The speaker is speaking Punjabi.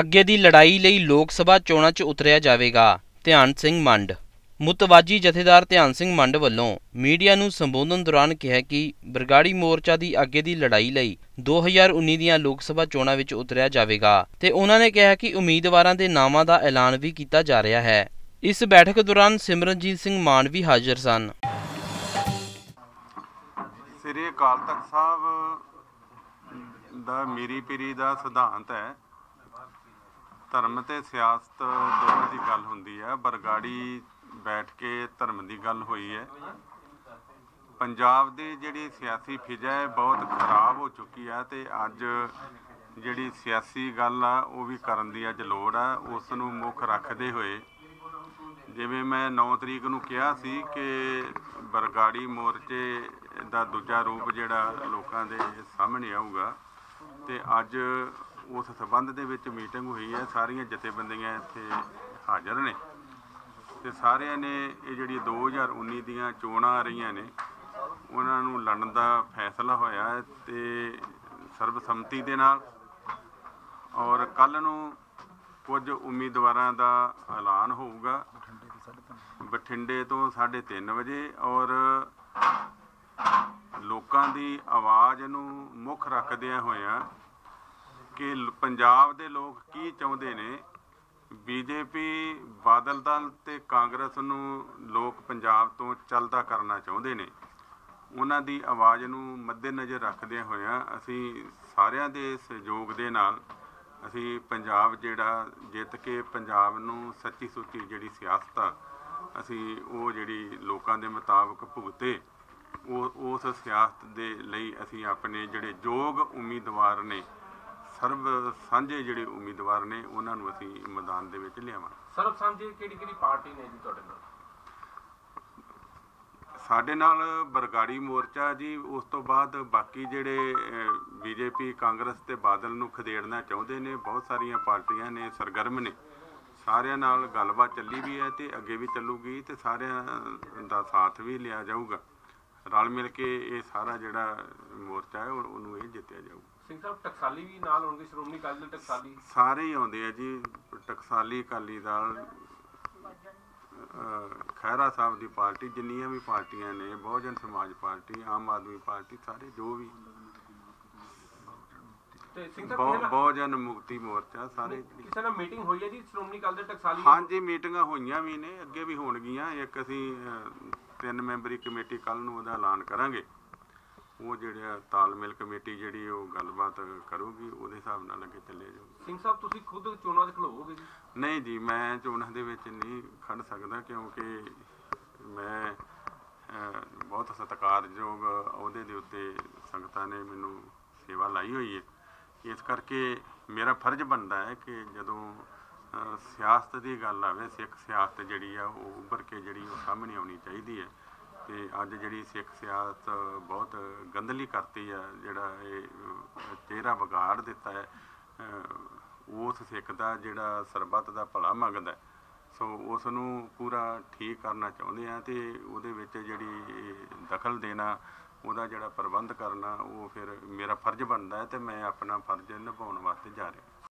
ਅੱਗੇ ਦੀ ਲੜਾਈ ਲਈ ਲੋਕ ਸਭਾ ਚੋਣਾਂ 'ਚ ਉਤਰਿਆ ਜਾਵੇਗਾ। ਧਿਆਨ ਸਿੰਘ ਮੰਡ। ਮੁਤਵਾਜੀ ਜਥੇਦਾਰ ਧਿਆਨ ਸਿੰਘ ਮੰਡ ਵੱਲੋਂ ਮੀਡੀਆ ਨੂੰ ਸੰਬੋਧਨ ਦੌਰਾਨ ਕਿਹਾ ਕਿ ਬਰਗਾੜੀ ਮੋਰਚਾ ਦੀ ਅੱਗੇ ਦੀ ਲੜਾਈ ਲਈ 2019 ਦੀਆਂ ਲੋਕ ਸਭਾ ਚੋਣਾਂ ਵਿੱਚ ਉਤਰਿਆ ਜਾਵੇਗਾ ਤੇ ਉਹਨਾਂ ਨੇ ਕਿਹਾ ਕਿ ਉਮੀਦਵਾਰਾਂ ਦੇ ਨਾਮਾਂ ਦਾ ਐਲਾਨ ਵੀ ਕੀਤਾ ਜਾ ਰਿਹਾ ਹੈ। ਇਸ ਬੈਠਕ ਦੌਰਾਨ ਸਿਮਰਨਜੀਤ ਸਿੰਘ ਮਾਨ ਵੀ ਹਾਜ਼ਰ ਸਨ। ਸ੍ਰੀ ਅਕਾਲ ਤਖਤ ਸਾਹਿਬ ਦਾ ਮੇਰੀ ਪੀਰੀ ਦਾ ਸਿਧਾਂਤ ਹੈ ਧਰਮ ਤੇ ਸਿਆਸਤ ਦੋਵਾਂ ਦੀ ਗੱਲ ਹੁੰਦੀ ਹੈ। ਬਰਗਾੜੀ ਬੈਠ ਕੇ ਧਰਮ ਦੀ ਗੱਲ ਹੋਈ ਹੈ। ਪੰਜਾਬ ਦੀ ਜਿਹੜੀ ਸਿਆਸੀ ਫਿਜ਼ਾ ਹੈ, ਬਹੁਤ ਖਰਾਬ ਹੋ ਚੁੱਕੀ ਹੈ ਤੇ ਅੱਜ ਜਿਹੜੀ ਸਿਆਸੀ ਗੱਲ ਆ, ਉਹ ਵੀ ਕਰਨ ਦੀ ਅੱਜ ਲੋੜ ਆ। ਉਸ ਨੂੰ ਮੁੱਖ ਰੱਖਦੇ ਹੋਏ ਜਿਵੇਂ ਮੈਂ 9 ਤਰੀਕ ਨੂੰ ਕਿਹਾ ਸੀ ਕਿ ਬਰਗਾੜੀ ਮੋਰਚੇ ਦਾ ਦੂਜਾ ਰੂਪ ਜਿਹੜਾ ਲੋਕਾਂ ਦੇ ਸਾਹਮਣੇ ਆਊਗਾ ਤੇ ਅੱਜ ਉਸ ਸਬੰਧ ਦੇ ਵਿੱਚ ਮੀਟਿੰਗ ਹੋਈ ਹੈ, ਸਾਰੀਆਂ ਜਥੇਬੰਦੀਆਂ ਇੱਥੇ ਹਾਜ਼ਰ ਨੇ ਤੇ ਸਾਰਿਆਂ ਨੇ ਇਹ ਜਿਹੜੀ 2019 ਦੀਆਂ ਚੋਣਾਂ ਆ ਰਹੀਆਂ ਨੇ, ਉਹਨਾਂ ਨੂੰ ਲੜਨ ਦਾ ਫੈਸਲਾ ਹੋਇਆ ਹੈ ਤੇ ਸਰਬਸੰਮਤੀ ਦੇ ਨਾਲ ਔਰ ਕੱਲ ਨੂੰ ਕੁਝ ਉਮੀਦਵਾਰਾਂ ਦਾ ਐਲਾਨ ਹੋਊਗਾ। ਬਠਿੰਡੇ ਤੋਂ 3:30 ਵਜੇ ਔਰ ਲੋਕਾਂ ਦੀ ਆਵਾਜ਼ ਨੂੰ ਮੁੱਖ ਰੱਖਦਿਆਂ ਹੋਇਆਂ ਕਿ ਪੰਜਾਬ ਦੇ ਲੋਕ ਕੀ ਚਾਹੁੰਦੇ ਨੇ? ਬੀਜੇਪੀ, ਬਾਦਲ ਦਲ ਤੇ ਕਾਂਗਰਸ ਨੂੰ ਲੋਕ ਪੰਜਾਬ ਤੋਂ ਚੱਲਦਾ ਕਰਨਾ ਚਾਹੁੰਦੇ ਨੇ। ਉਹਨਾਂ ਦੀ ਆਵਾਜ਼ ਨੂੰ ਮੱਦੇਨਜ਼ਰ ਰੱਖਦਿਆਂ ਹੋਇਆਂ ਅਸੀਂ ਸਾਰਿਆਂ ਦੇ ਸਹਿਯੋਗ ਦੇ ਨਾਲ ਅਸੀਂ ਪੰਜਾਬ ਜਿਹੜਾ ਜਿੱਤ ਕੇ ਪੰਜਾਬ ਨੂੰ ਸੱਚੀ ਸੁੱਚੀ ਜਿਹੜੀ ਸਿਆਸਤ ਆ, ਅਸੀਂ ਉਹ ਜਿਹੜੀ ਲੋਕਾਂ ਦੇ ਮੁਤਾਬਕ ਭੁਗਤੇ, ਉਹ ਉਸ ਸਿਆਸਤ ਦੇ ਲਈ ਅਸੀਂ ਆਪਣੇ ਜਿਹੜੇ ਯੋਗ ਉਮੀਦਵਾਰ ਨੇ ਸਰਬ ਸਾਂਝੇ ਜਿਹੜੇ ਉਮੀਦਵਾਰ ਨੇ ਉਹਨਾਂ ਨੂੰ ਅਸੀਂ ਮੈਦਾਨ ਦੇ ਵਿੱਚ ਲਿਆਵਾਂਗੇ। ਸਰਬ ਸਾਂਝੇ ਕਿਹੜੀ ਕਿਹੜੀ ਪਾਰਟੀ ਨੇ ਜੀ ਤੁਹਾਡੇ ਨਾਲ? ਸਾਡੇ ਨਾਲ ਬਰਗਾੜੀ ਮੋਰਚਾ ਜੀ ਉਸ ਤੋਂ ਬਾਅਦ ਬਾਕੀ ਜਿਹੜੇ ਬੀਜੇਪੀ ਕਾਂਗਰਸ ਤੇ ਬਾਦਲ ਨੂੰ ਖਦੇੜਨਾ ਚਾਹੁੰਦੇ ਨੇ ਬਹੁਤ ਸਾਰੀਆਂ ਪਾਰਟੀਆਂ ਨੇ ਸਰਗਰਮ ਨੇ। ਸਾਰਿਆਂ ਨਾਲ ਗੱਲਬਾਤ ਚੱਲੀ ਵੀ ਹੈ ਤੇ ਅੱਗੇ ਵੀ ਚੱਲੂਗੀ ਤੇ ਸਾਰਿਆਂ ਦਾ ਸਾਥ ਵੀ ਲਿਆ ਜਾਊਗਾ। ਰਲ ਮਿਲ ਕੇ ਇਹ ਸਾਰਾ ਜਿਹੜਾ ਮੋਰਚਾ ਹੈ ਉਹ- ਉਹਨੂੰ ਇਹ ਜਿੱਤਿਆ ਜਾਊਗਾ। ਸਿੰਘ ਸਾਹਿਬ ਟਕਸਾਲੀ ਵੀ ਨਾਲ ਹੋਣਗੇ ਸ਼੍ਰੋਮਣੀ ਅਕਾਲੀ ਦਲ ਟਕਸਾਲੀ? ਸਾਰੇ ਹੀ ਆਉਂਦੇ ਆ ਜੀ ਟਕਸਾਲੀ ਅਕਾਲੀ ਦਲ ਖਹਿਰਾ ਸਾਹਿਬ ਦੀ ਪਾਰਟੀ ਜਿੰਨੀਆਂ ਵੀ ਪਾਰਟੀਆਂ ਨੇ ਬਹੁਜਨ ਸਮਾਜ ਪਾਰਟੀ ਆਮ ਆਦਮੀ ਪਾਰਟੀ ਸਾਰੇ ਜੋ ਵੀ ਤੇ ਸਿੰਘ ਸਾਹਿਬ ਬਹੁ- ਕਿਸੇ ਨਾਲ- ਬਹੁਜਨ ਮੁਕਤੀ ਮੋਰਚਾ ਸਾਰੇ ਕਿਸੇ ਨਾਲ ਮੀਟਿੰਗ ਹੋਈ ਹੈ ਜੀ ਸ਼੍ਰੋਮਣੀ ਅਕਾਲੀ ਦਲ ਟਕਸਾਲੀ ਹਾਂਜੀ ਮੀਟਿੰਗਾਂ ਹੋਈਆਂ ਵੀ ਨੇ ਅੱਗੇ ਵੀ ਹੋਣਗੀਆਂ। ਇੱਕ ਅਸੀਂ ਅਹ, ਤਿੰਨ ਮੈਂਬਰੀ ਕਮੇਟੀ ਕੱਲ ਨੂੰ ਉਹਦਾ ਐਲਾਨ ਕਰਾਂਗੇ। ਉਹ ਜਿਹੜਾ ਤਾਲਮੇਲ ਕਮੇਟੀ ਜਿਹੜੀ ਉਹ ਗੱਲਬਾਤ ਕਰੂਗੀ ਉਹਦੇ ਹਿਸਾਬ ਨਾਲ ਅੱਗੇ ਚੱਲੇ ਜਾਊਗੀ। ਸਿੰਘ ਸਾਹਿਬ ਤੁਸੀਂ ਖੁਦ ਚੋਣਾਂ 'ਚ ਖਲੋਵੋਗੇ ਜੀ? ਨਹੀਂ ਜੀ ਮੈਂ ਚੋਣਾਂ ਦੇ ਵਿੱਚ ਨਹੀਂ ਖੜ ਸਕਦਾ ਕਿਉਂਕਿ ਮੈਂ ਅਹ, ਬਹੁਤ ਸਤਿਕਾਰਯੋਗ ਅਹੁਦੇ ਦੇ ਉੱਤੇ ਸੰਗਤਾਂ ਨੇ ਮੈਨੂੰ ਸੇਵਾ ਲਾਈ ਹੋਈ ਹੈ। ਇਸ ਕਰਕੇ ਮੇਰਾ ਫਰਜ਼ ਬਣਦਾ ਹੈ ਕਿ ਜਦੋਂ ਸਿਆਸਤ ਦੀ ਗੱਲ ਆਵੇ, ਸਿੱਖ ਸਿਆਸਤ ਜਿਹੜੀ ਆ, ਉਹ ਉੱਭਰ ਕੇ ਜਿਹੜੀ ਉਹ ਸਾਹਮਣੇ ਆਉਣੀ ਚਾਹੀਦੀ ਹੈ। ਤੇ ਅੱਜ ਜਿਹੜੀ ਸਿੱਖ ਸਿਆਸਤ ਬਹੁਤ ਗੰਦਲੀ ਕਰਤੀ ਆ, ਜਿਹੜਾ ਇਹ ਚਿਹਰਾ ਵਿਗਾੜ ਦਿੱਤਾ ਹੈ ਉਸ ਸਿੱਖ ਦਾ ਜਿਹੜਾ ਸਰਬੱਤ ਦਾ ਭਲਾ ਮੰਗਦਾ ਸੋ ਉਸ ਨੂੰ ਪੂਰਾ ਠੀਕ ਕਰਨਾ ਚਾਹੁੰਦੇ ਆ ਤੇ ਉਹਦੇ ਵਿੱਚ ਜਿਹੜੀ ਦਖਲ ਦੇਣਾ ਉਹਦਾ ਜਿਹੜਾ ਪ੍ਰਬੰਧ ਕਰਨਾ, ਉਹ ਫਿਰ ਮੇਰਾ ਫਰਜ਼ ਬਣਦਾ ਹੈ ਤੇ ਮੈਂ ਆਪਣਾ ਫਰਜ਼ ਨਿਭਾਉਣ ਵਾਸਤੇ ਜਾ ਰਿਹਾ।